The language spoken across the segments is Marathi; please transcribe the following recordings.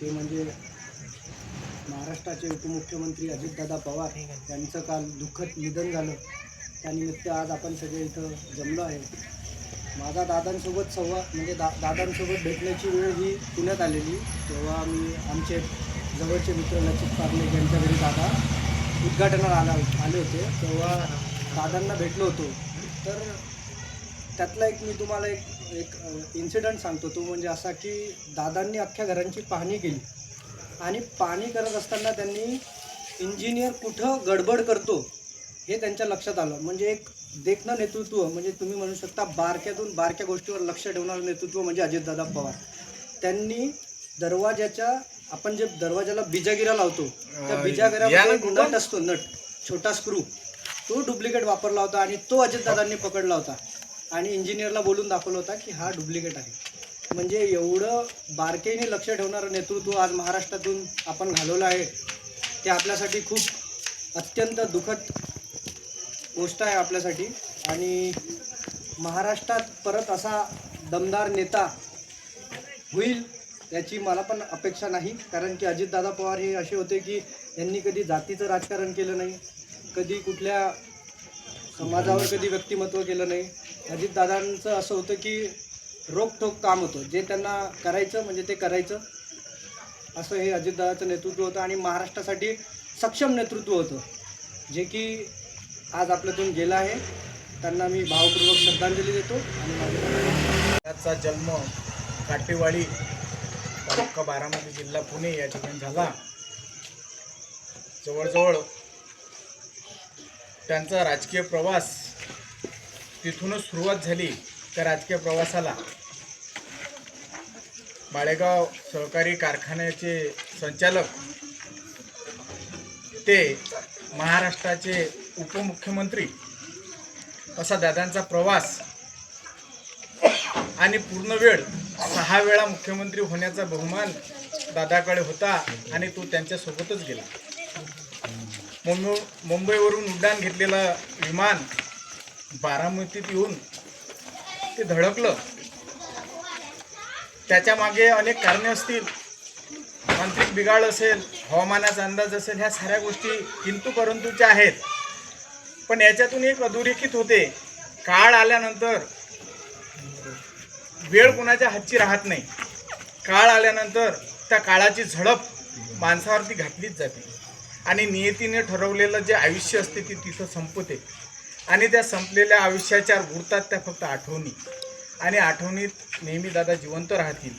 ते म्हणजे महाराष्ट्राचे उपमुख्यमंत्री अजितदादा पवार यांचं काल दुःखद निधन झालं. त्यानिमित्त आज आपण सगळे इथं जमलो आहे. माझा दादांसोबत संवाद म्हणजे दा दादांसोबत भेटण्याची वेळ ही पुण्यात आलेली. तेव्हा मी आमचे जवळचे मित्र लचित पार्ले यांच्या घरी दादा उद्घाटनाला आला आले होते. तेव्हा दादांना भेटलो होतो. तर त्यातला एक मी तुम्हाला एक एक इन्सिडंट सांगतो तो म्हणजे असा की दादांनी अख्ख्या घरांची पाहणी केली. आणि पाहणी करत असताना त्यांनी इंजिनियर कुठं गडबड करतो हे त्यांच्या लक्षात आलं. म्हणजे एक देखणं नेतृत्व म्हणजे तुम्ही म्हणू शकता बारक्यातून बारक्या गोष्टीवर लक्ष ठेवणारं नेतृत्व म्हणजे अजितदादा पवार. त्यांनी दरवाजाच्या आपण जे दरवाजाला बिजागिरा लावतो त्या बिजागिरामध्ये? नट असतो नट. छोटा स्क्रू. तो डुप्लिकेट वापरला होता आणि तो अजितदादांनी पकडला होता. आणि इंजिनियरला बोलून दाखवलं होता की हा डुप्लिकेट आहे. म्हणजे एवढं बारकाईने लक्ष ठेवणारं नेतृत्व आज महाराष्ट्रातून आपण घालवलं आहे ते आपल्यासाठी खूप अत्यंत दुःखद गोष्ट आहे आपल्यासाठी. आणि महाराष्ट्रात परत असा दमदार नेता होईल याची मला पण अपेक्षा नाही. कारण की अजितदादा पवार हे असे होते की यांनी कधी जातीचं राजकारण केलं नाही कधी कुठल्या समाजावर कधी व्यक्तिमत्व केलं नाही. अजितदादांचं असं होतं की रोखोक काम होतं. जे त्यांना करायचं म्हणजे ते करायचं. असं हे अजितदादाचं नेतृत्व होतं आणि महाराष्ट्रासाठी सक्षम नेतृत्व होतं. जे की आज आपल्यातून गेलं आहे. त्यांना मी भावपूर्वक श्रद्धांजली देतो आणि त्याचा जन्म काटेवाडी तालुका बारामती जिल्हा पुणे या ठिकाणी झाला. जवळजवळ त्यांचा राजकीय प्रवास तिथूनच सुरुवात झाली त्या राजकीय प्रवासाला. माळेगाव सहकारी कारखान्याचे संचालक ते महाराष्ट्राचे उपमुख्यमंत्री असा दादांचा प्रवास आणि पूर्ण वेळ सहा वेळा मुख्यमंत्री होण्याचा बहुमान दादाकडे होता आणि तो त्यांच्यासोबतच गेला. मुंबई मुंबईवरून उड्डाण घेतलेलं विमान बारामतीत येऊन ते धडकलं. त्याच्यामागे अनेक कारणे असतील. तांत्रिक बिघाड असेल हवामानाचा अंदाज असेल ह्या साऱ्या गोष्टी किंतु परंतुच्या आहेत. पण याच्यातून एक अधोरेखित होते. काळ आल्यानंतर वेळ कुणाच्या हातची राहत नाही. काळ आल्यानंतर त्या काळाची झडप माणसावरती घातलीच जाते. आणि नियतीने ठरवलेलं जे आयुष्य असते ते तिथं संपते. आणि त्या संपलेल्या आयुष्याच्या उरतात त्या फक्त आठवणी. आणि आठवणीत नेहमी दादा जिवंत राहतील.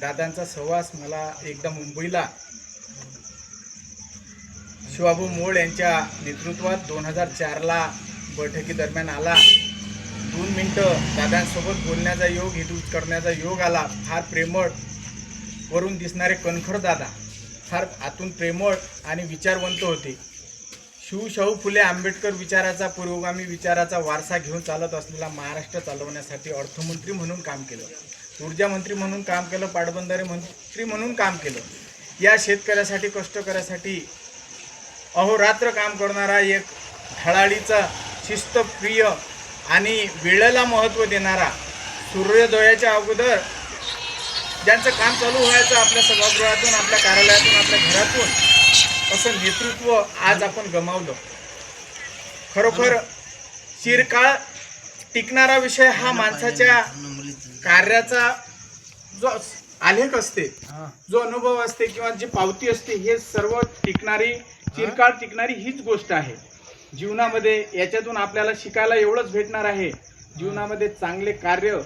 दादांचा सहवास मला एकदा मुंबईला शिवाबू मोळ यांच्या नेतृत्वात दोन हजार चारला बैठकीदरम्यान आला. दोन मिनटं दादांसोबत बोलण्याचा योग हितूत करण्याचा योग आला. फार प्रेमळ वरून दिसणारे कणखर दादा. फार आतून प्रेमळ आणि विचारवंत होते. शिवशाहू फुले आंबेडकर विचाराचा पुरोगामी विचाराचा वारसा घेऊन चालत असलेला महाराष्ट्र चालवण्यासाठी अर्थमंत्री म्हणून काम केलं. ऊर्जा मंत्री म्हणून काम केलं पाटबंधारे मंत्री म्हणून काम केलं. या शेतकऱ्यासाठी कष्टकऱ्यासाठी अहोरात्र काम करणारा एक ठळाळीचा शिस्तप्रिय आणि वेळेला महत्त्व देणारा सूर्योदयाच्या अगोदर ज्यांचं काम चालू व्हायचं आपल्या सभागृहातून आपल्या कार्यालयातून आपल्या घरातून असं नेतृत्व आज आपण गमावलं. खरोखर चिरकाळ टिकणारा विषय हा माणसाच्या कार्याचा जो आलेख असते जो अनुभव असते किंवा जी पावती असते हे सर्व टिकणारी चिरकाळ टिकणारी हीच गोष्ट आहे. जीवनामध्ये याच्यातून आपल्याला शिकायला एवढंच भेटणार आहे. जीवनामध्ये चांगले कार्य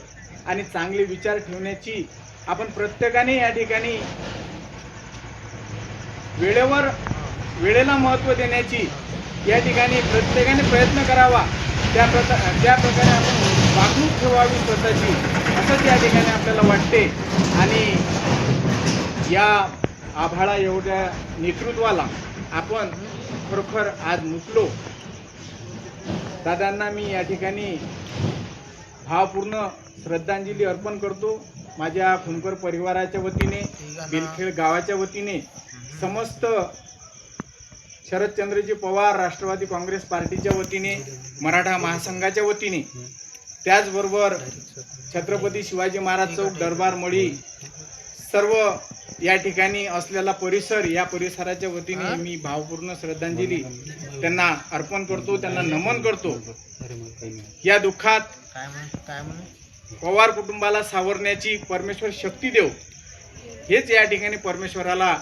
आणि चांगले विचार ठेवण्याची आपण प्रत्येकाने या ठिकाणी वेळेवर वेळेला महत्त्व देण्याची या ठिकाणी प्रत्येकाने प्रयत्न करावा. त्या प्रका त्या प्रकारे आपण वागणूक ठेवावी स्वतःची असंच या ठिकाणी आपल्याला वाटते. आणि या आभाळा एवढ्या नेतृत्वाला आपण खरोखर आज मुकलो. दादांना मी या ठिकाणी भावपूर्ण श्रद्धांजली अर्पण करतो. माझ्या खुनकर परिवाराच्या वतीने बिलखेड गावाच्या वतीने समस्त शरदचंद्रजी पवार राष्ट्रवादी काँग्रेस पार्टीच्या वतीने मराठा महासंघाच्या वतीने त्याचबरोबर छत्रपती शिवाजी महाराज चौक दरबार मळी सर्व या ठिकाणी असलेला परिसर या परिसराच्या वतीने मी भावपूर्ण श्रद्धांजली त्यांना अर्पण करतो त्यांना नमन करतो. या दुःखात पवार कुटुंबाला सावरण्याची परमेश्वर शक्ती देव. हेच या ठिकाणी परमेश्वराला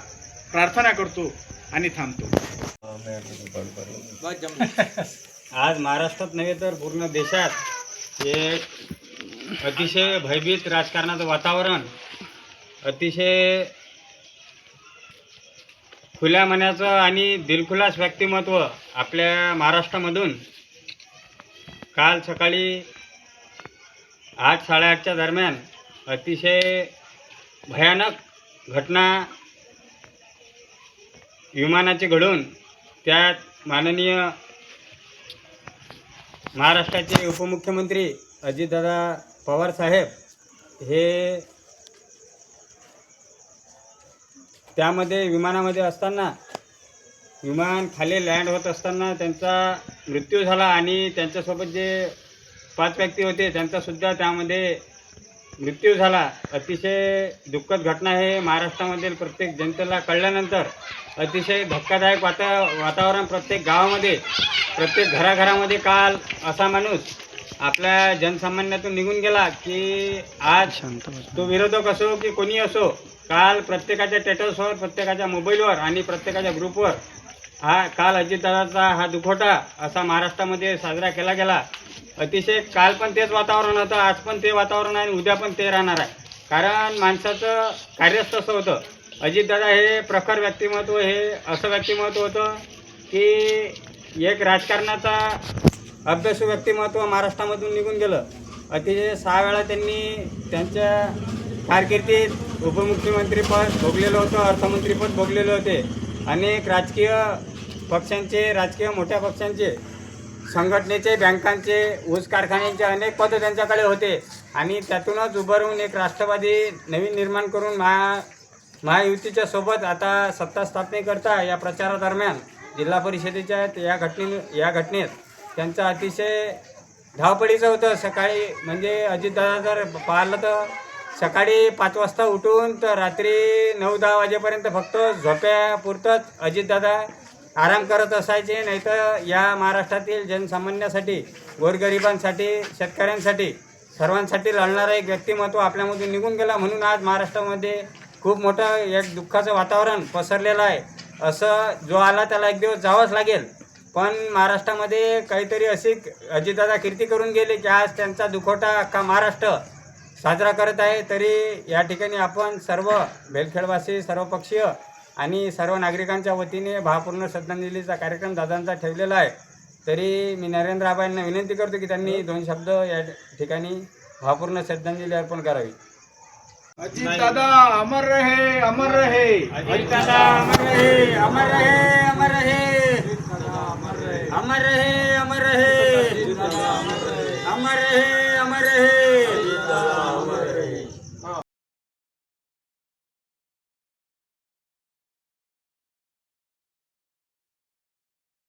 प्रार्थना करतो आणि थांबतो. आज महाराष्ट्रात नव्हे तर पूर्ण देशात एक अतिशय भयभीत राजकारणाचं वातावरण अतिशय खुल्या मनाचं आणि दिलखुलास व्यक्तिमत्व आपल्या महाराष्ट्रामधून काल सकाळी आठ साडेआठच्या दरम्यान अतिशय भयानक घटना विमानाची घडून त्यात माननीय महाराष्ट्राचे उपमुख्यमंत्री अजितदादा पवार साहेब हे त्यामध्ये विमानामध्ये असताना विमान खाली लँड होत असताना त्यांचा मृत्यू झाला आणि त्यांच्यासोबत जे पाच व्यक्ती होते त्यांचासुद्धा त्यामध्ये मृत्यू झाला. अतिशय दुःखद घटना हे महाराष्ट्रामधील प्रत्येक जनतेला कळल्यानंतर अतिशय धक्कादायक वाता वातावरण प्रत्येक गावामध्ये प्रत्येक घराघरामध्ये काल असा माणूस आपल्या जनसामान्यातून निघून गेला की आज तो विरोधक असो की कोणी असो काल प्रत्येकाच्या टेटसवर प्रत्येकाच्या मोबाईलवर आणि प्रत्येकाच्या ग्रुपवर हा काल अजितदादाचा हा दुखोटा असा महाराष्ट्रामध्ये साजरा केला गेला. अतिशय काल पण तेच वातावरण होतं आज पण ते वातावरण आहे आणि उद्या पण ते राहणार आहे. कारण माणसाचं कार्यच तसं होतं. अजितदादा हे प्रखर व्यक्तिमत्व हे असं व्यक्तिमत्व होतं की एक राजकारणाचा अभ्यासू व्यक्तिमत्व महाराष्ट्रामधून निघून गेलं. अतिशय सहा वेळा त्यांनी त्यांच्या कारकिर्दीत उपमुख्यमंत्रीपद भोगलेलं होतं अर्थमंत्रीपद भोगलेले होते. अनेक राजकीय पक्षांचे राजकीय मोठ्या पक्षांचे संघटनेचे बँकांचे ऊस कारखान्यांचे अनेक पदं त्यांच्याकडे होते. आणि त्यातूनच उभारून एक राष्ट्रवादी नवीन निर्माण करून महा महायुतीच्या सोबत आता सत्ता स्थापनेकरता या प्रचारादरम्यान जिल्हा परिषदेच्या या घटने या घटनेत त्यांचा अतिशय धावपळीचं होतं. सकाळी म्हणजे अजितदादा जर पाहिलं तर सकाळी पाच वाजता उठून तर रात्री नऊ दहा वाजेपर्यंत फक्त झोप्यापुरतंच अजितदादा आराम करत असायचे. नाही तर या महाराष्ट्रातील जनसामान्यासाठी गोरगरिबांसाठी शेतकऱ्यांसाठी सर्वांसाठी लढणारा एक व्यक्तिमत्व आपल्यामधून निघून गेला. म्हणून आज महाराष्ट्रामध्ये खूप मोठं एक दुःखाचं वातावरण पसरलेलं आहे. असं जो आला त्याला एक दिवस जावंच लागेल. पण महाराष्ट्रामध्ये काहीतरी अशी अजितदादा कीर्ती करून गेले की आज त्यांचा दुखवटा अख्खा महाराष्ट्र साजरा करत आहे तरी या ठिकाणी आपण सर्व बेलखेडवासी सर्व पक्षीय आणि सर्व नागरिकांच्या वतीने भावपूर्ण श्रद्धांजलीचा कार्यक्रम दादांचा ठेवलेला आहे. तरी मी नरेंद्र आबांना विनंती करतो की त्यांनी दोन शब्द या ठिकाणी भावपूर्ण श्रद्धांजली अर्पण करावी. अजित दादा अमर रहे अमर रहे. अजितदादा अमर रहे अमर रहे अमर रहे. अमर रहे.